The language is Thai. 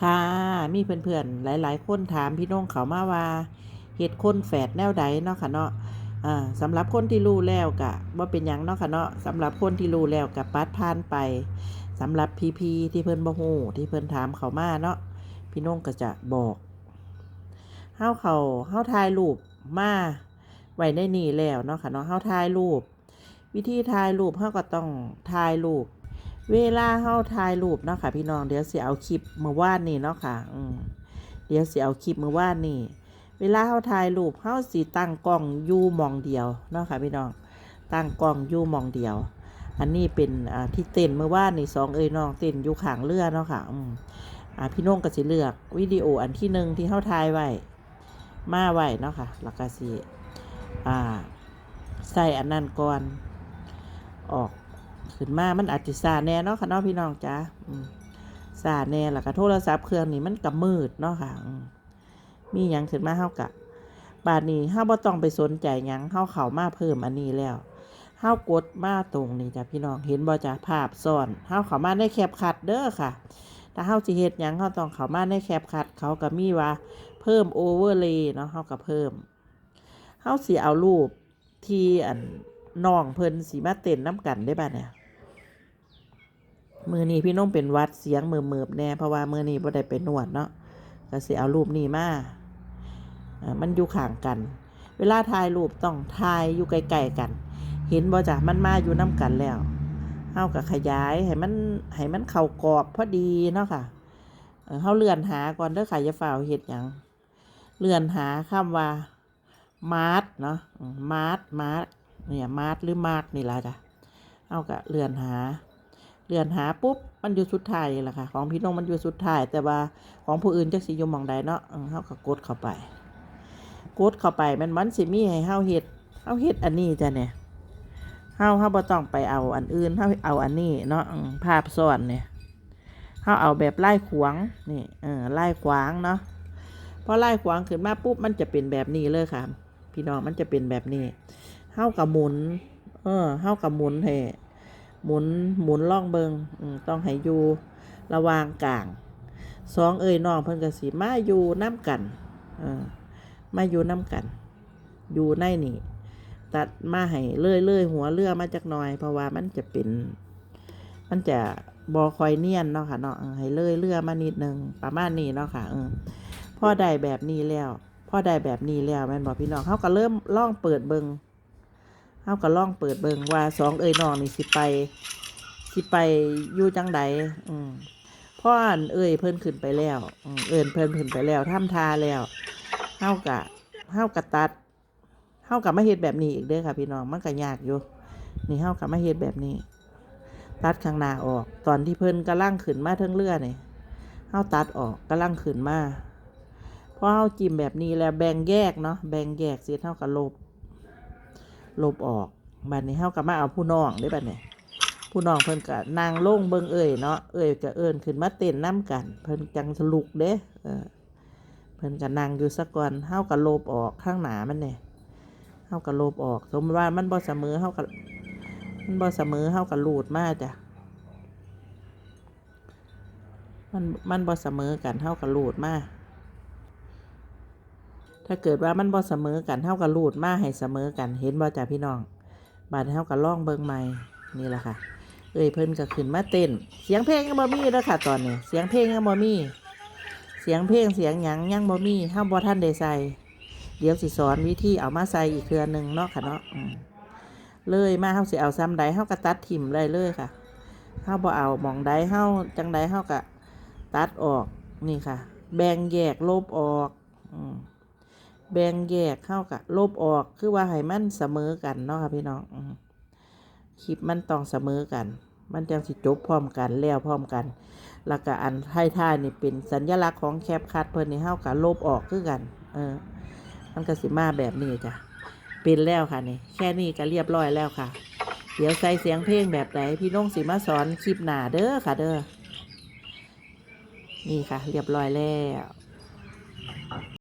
ค่ะ มีเพื่อนๆ หลาย ๆ คนถามพี่น้องเขามาว่าเฮ็ดคนแฝดแนวใดเนาะค่ะเนาะสำหรับคนที่รู้แล้วก็บ่าเป็นยังเนาะค่ะเนาะสำหรับคนที่รู้แล้วก็ปัดผ่านไปสำหรับพี่ๆที่เพิ่นบ่ฮู้ที่เพิ่นถามเขามาเนาะพี่น้องก็จะบอกเฮาเขาเฮาถ่ายรูปมาไว้ในนี่แล้วเนาะค่ะเนาะเฮาถ่ายรูป วิธีถ่ายรูปเฮาก็ต้องถ่ายรูป เวลาเฮาถ่ายรูปเนาะค่ะ พี่น้องเดี๋ยวสิเอาคลิปเมื่อวานนี่เนาะค่ะอืมเดี๋ยวสิเอาคลิปเมื่อวานนี่เวลาเฮาถ่ายรูปเฮาสิตั้งกล้องอยู่มองเดียวเนาะค่ะพี่น้องตั้งกล้องอยู่มองเดียว อันนี้เป็นอ่าที่เต้นเมื่อวานนี่สองเอ้ยน้องเต้นอยู่ขางเรือเนาะค่ะอืมอ่าพี่น้องก็สิเลือกวิดีโออันที่หนึ่งที่เฮาถ่ายไว้มาไว้เนาะค่ะแล้วก็สิอ่าใส่อันนั้นก่อนออก ขึ้นมา มันอาจจะซาแน่เนาะค่ะเนาะพี่น้องจ้าซาแน่แล้วก็โทรศัพท์เครื่องนี้มันก็มืดเนาะค่ะ มีหยังขึ้นมาเฮากะบาดนี้เฮาบ่ต้องไปสนใจหยังเฮาเข้ามาเพิ่มอันนี้แล้วเฮากดมาตรงนี้จ้ะพี่น้องเห็นบ่จ้ะภาพซ้อนเฮาเข้ามาในแคปคัดเด้อค่ะถ้าเฮาสิเฮ็ดหยังเฮาต้องเข้ามาในแคปคัดเขาก็มีว่าเพิ่มโอเวอร์เลย์เนาะเฮาก็เพิ่มเฮาสิเอารูปที่อันน้องเพิ่นสิมาเต้นน้ำกันได้ป่ะเนี่ย มือนี้พี่น้องเป็นวัดเสียงมือเมืบแน่เพราะว่ามือนี้บ่ได้ไปนวดเนาะก็สิเอารูปนี้มาอ่ามันอยู่ข้างกัน เวลาถ่ายรูปต้องถ่ายอยู่ไกลๆกัน เห็นบ่จ้ะมันมาอยู่น้ากันแล้วเฮาก็ขยายให้มันให้มันเข้ากรอบพอดีเนาะค่ะเออเฮาเลื่อนหาก่อนเด้อค่ะอย่าฝ่าวเฮ็ดหยังเลื่อนหาคำว่ามาร์ทเนาะมาร์ทมาร์ทเนี่ยมาร์ทหรือมาร์ทนี่ล่ะจ้ะเฮาก็เลื่อนหา เลื่อนหาปุ๊บมันอยู่สุดท้ายนี่แหละค่ะ ของพี่น้องมันอยู่สุดท้าย แต่ว่าของผู้อื่นจักสิอยู่มองใดเนาะเฮาก็กดเข้าไป กดเข้าไปมันมันสิมีให้เฮาเฮ็ดเฮาเฮ็ดอันนี้จ้ะเนี่ยเฮาเฮาบ่ต้องไปเอาอันอื่นเฮาเอาอันนี้เนาะภาพซ้อนเนี่ยเฮาเอาแบบไล่ขวางนี่เออไล่ขวางเนาะพอไล่ขวางขึ้นมาปุ๊บมันจะเป็นแบบนี้เลยค่ะ พี่น้องมันจะเป็นแบบนี้เฮากับหมุน เออเฮากับหมุนให้ หมุนหมุนล่องเบิงต้องให้อยู่ระวางกลางสองเอ่ยน้องเพิ่นก็สิมาอยู่น้ำกันมาอยู่น้ำกัน อยู่ในนี่ ตัดมาให้เลื่อยเลื่อยหัวเรื่อมาจากหน่อย เพราะว่ามันจะเป็น มันจะบอคอยเนียนเนาะค่ะเนาะให้เลื่อยเรื่อมานิดนึงประมาณนี้เนาะค่ะเออพอได้แบบนี้แล้วพ่อได้แบบนี้แล้วแม่นบอกพี่น้องเขาก็เริ่มล่องเปิดเบิง เฮาก็ลองเปิดเบิงว่าสองเอ่ยน้องนี่สิไปสิไปอยู่จังใดอืมพ่ออันเอ่ยเพิ่นขึ้นไปแล้วเอิ้นเพิ่นขึ้นไปแล้วทำทาแล้วเฮากะเฮากะตัดเฮากะมาเฮ็ดแบบนี้อีกเด้อค่ะพี่น้องมันก็ยากอยู่นี่เฮากะมาเฮ็ดแบบนี้ ตัดข้างหน้าออก ตอนที่เพิ่นกำลังขึ้นมาเทิงเรือนี่เฮาตัดออกกำลังขึ้นมาพอเฮาจิ้มแบบนี้แล้วแบ่งแยกเนาะแบ่งแยกเสร็จเฮาก็ลบ ลบออกบัดนนี้เฮาก็มาเอาผู้น้องได้บัดนนี้ผู้น้องเพิ่นก็นางโล่งเบิ่งเอ่ยเนาะเอ่ยก็เอิ้นขึ้นมาเต้นน้กัน เพิ่นจังสลุกเด้เออเพิ่นก็นั่งอยู่ซะก่อนเฮาก็ลบออกข้างหนามันเนี่ยเฮาก็ลบออก สมมติว่ามันบ่เสมอเฮาก็มันบ่เสมอเฮาก็รูดมาจ้ะมันมันบ่เสมอกันเฮาก็รูดมา ถ้าเกิดว่ามันบ่เสมอกันเท่ากับรูดมาให้เสมอกัน เห็นบ่จ้ะพี่น้องบาดเท่ากับล่องเบิงใหม่นี่แหละค่ะ เอ้ยเพิ่นก็ขึ้นมาเต้น เสียงเพลงยังบ่มีแล้วค่ะ ตอนนี้ เสียงเพลงยังบ่มี เสียงเพลงเสียงหยังยังบ่มีเฮาบ่ทันได้ใส่เดี๋ยวสิสอนวิธีเอามาใส่อีกเครือหนึ่งเนาะค่ะเนาะอืมเลยมาเฮาสิเอาซ้ำใดเฮาก็ตัดถิ่มเลยเลยค่ะเฮาบ่เอาหม่องใดเฮาจังใดเฮาก็ตัดออกนี่ค่ะ แบ่งแยกลบออก อืม แบ่งแยกเข้ากับลบออกคือว่าให้มันเสมอกันเนาะค่ะพี่น้องคลิปมันต้องเสมอกัน มันจังสิจบพร้อมกันแล้วพร้อมกัน แล้วก็อันท้ายท่ายนี่เป็นสัญลักษณ์ของแคปคัดเพิ่นนี่เฮากับลบออกคือกัน เออ มันก็สิมาแบบนี้จ้ะเป็นแล้วค่ะนี่แค่นี้ก็เรียบร้อยแล้วค่ะ เดี๋ยวใส่เสียงเพลงแบบไหนพี่น้องสิมาสอนคลิปหนาเด้อค่ะเด้อนี่ค่ะ เรียบร้อยแล้ว